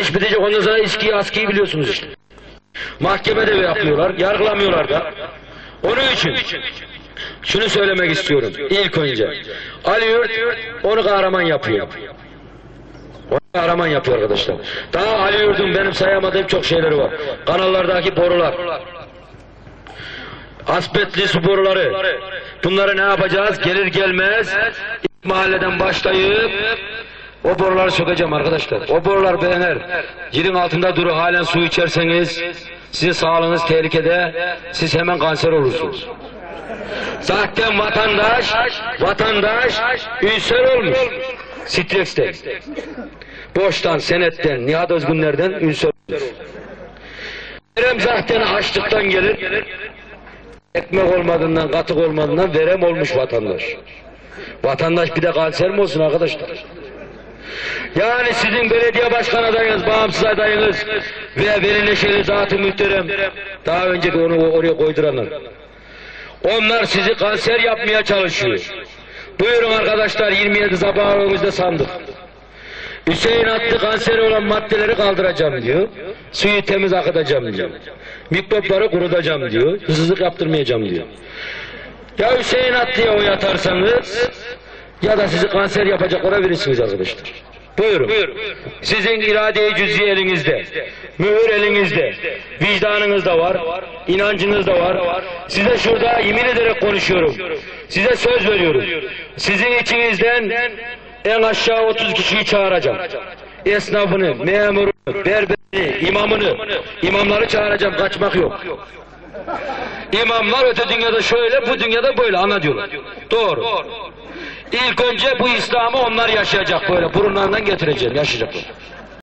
İş bitecek ondan sonra eskiyi askiyi biliyorsunuz işte. Mahkemede yapıyorlar, yargılamıyorlar da. Onun için şunu söylemek istiyorum ilk önce. Ali Yurt onu kahraman yapıyor. Onu kahraman yapıyor arkadaşlar. Daha Ali Yurt'un benim sayamadığım çok şeyleri var. Kanallardaki borular. Asbetli su boruları. Bunları ne yapacağız? Gelir gelmez mahalleden başlayıp o boruları sökeceğim arkadaşlar. O borular beğenir. Yerin altında duru halen su içerseniz sizin sağlığınız tehlikede. Siz hemen kanser olursunuz. Zaten vatandaş, vatandaş ülser olmuş. Stresten. Boştan, senetten, Nihat Özgünler'den ülser olmuş. Verem zaten açlıktan gelir. Ekmek olmadığından, katık olmadığından verem olmuş vatandaş. Vatandaş bir de kanser mi olsun arkadaşlar? Yani sizin belediye başkan adayınız, bağımsız adayınız ve Veli Neşeli Zat-ı Muhterem daha önce de onu oraya koyduranlar. Onlar sizi kanser yapmaya çalışıyor. Buyurun arkadaşlar 27 sabahımızda sandık. Hüseyin attı kanseri olan maddeleri kaldıracağım diyor. Suyu temiz akıtacağım diyor. Mikropları kurutacağım diyor. Hızsızlık yaptırmayacağım diyor. Ya Hüseyin Atlı'ya oy atarsanız ya da sizi kanser yapacaklara verirsiniz arkadaşlar. Buyurun. Sizin irade-i cüz'i elinizde. Mühür elinizde. Vicdanınız da var. inancınız da var. Size şurada yemin ederek konuşuyorum. Size söz veriyorum. Sizin içinizden en aşağı 30 kişiyi çağıracağım. Esnafını, memurunu, berberini, imamını, imamları çağıracağım. Kaçmak yok. İmamlar öte dünyada şöyle, bu dünyada böyle ana diyorlar. Doğru. İlk önce bu İslam'ı onlar yaşayacak böyle. Burunlarından getireceğim, yaşayacaklar.